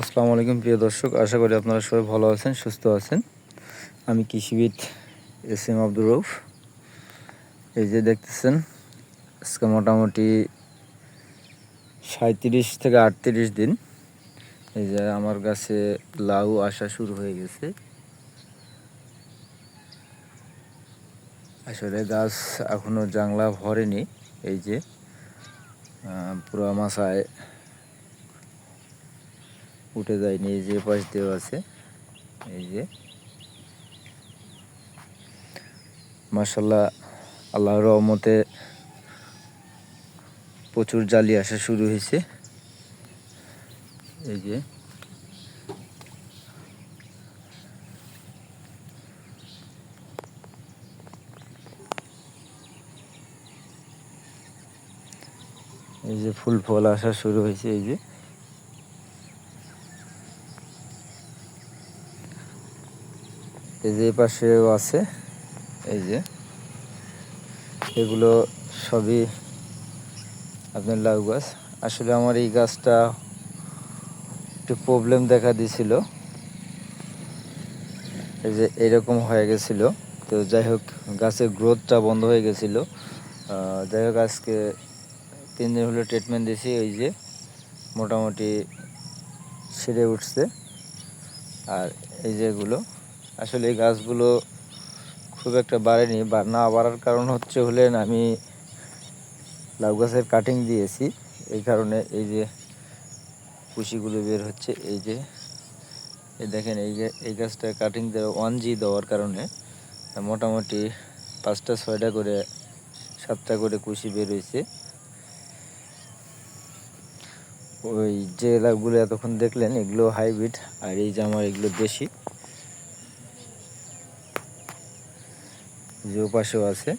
আসসালামু আলাইকুম, প্রিয় দর্শক। আশা করি আপনারা সবাই ভালো আছেন, সুস্থ আছেন। আমি কৃষিবিদ এস এম আব্দুর রৌফ এই যে দেখতেছেন, আজকে মোটামুটি সাঁত্রিশ থেকে আটত্রিশ দিন। এই যে আমার কাছে লাউ আসা শুরু হয়ে গেছে। আসলে গাছ এখনও জাংলা ভরেনি, এই যে পুরো মাসায় উঠে যায়নি, এই যে পাশ দিয়েও আছে। এই যে। মাসাল্লাহ আল্লাহর রহমতে প্রচুর জালি আসা শুরু হয়েছে। এই যে। এই যে ফুল ফল আসা শুরু হয়েছে, এই যে। এই যে পাশেও আছে, এই যে। এগুলো সবই আপনার লাউ গাছ। আসলে আমার এই গাছটা একটু প্রবলেম দেখা দিছিল। এই যে এরকম হয়ে গেছিল। তো যাই হোক, গাছের গ্রোথটা বন্ধ হয়ে গেছিল। যাই হোক, আজকে তিন দিন হলো ট্রিটমেন্ট দিয়েছি এই যে মোটামুটি সেরে উঠছে। আর এই যেগুলো আসলে এই গাছগুলো খুব একটা বাড়েনি। বা না বাড়ার কারণ হচ্ছে হলেন আমি লাউ গাছের কাটিং দিয়েছি। এই কারণে এই যে কুশিগুলো বের হচ্ছে, এই যে, এই দেখেন, এই এই গাছটা কাটিং দেওয়া ওয়ান জি দেওয়ার কারণে মোটামুটি পাঁচটা, ছয়টা করে, সাতটা করে কুশি বের হয়েছে। ওই যে লাউগুলো এতক্ষণ দেখলেন, এগুলো হাইব্রিড আর এই যে আমার এগুলো দেশি। যে পাশেও আছে।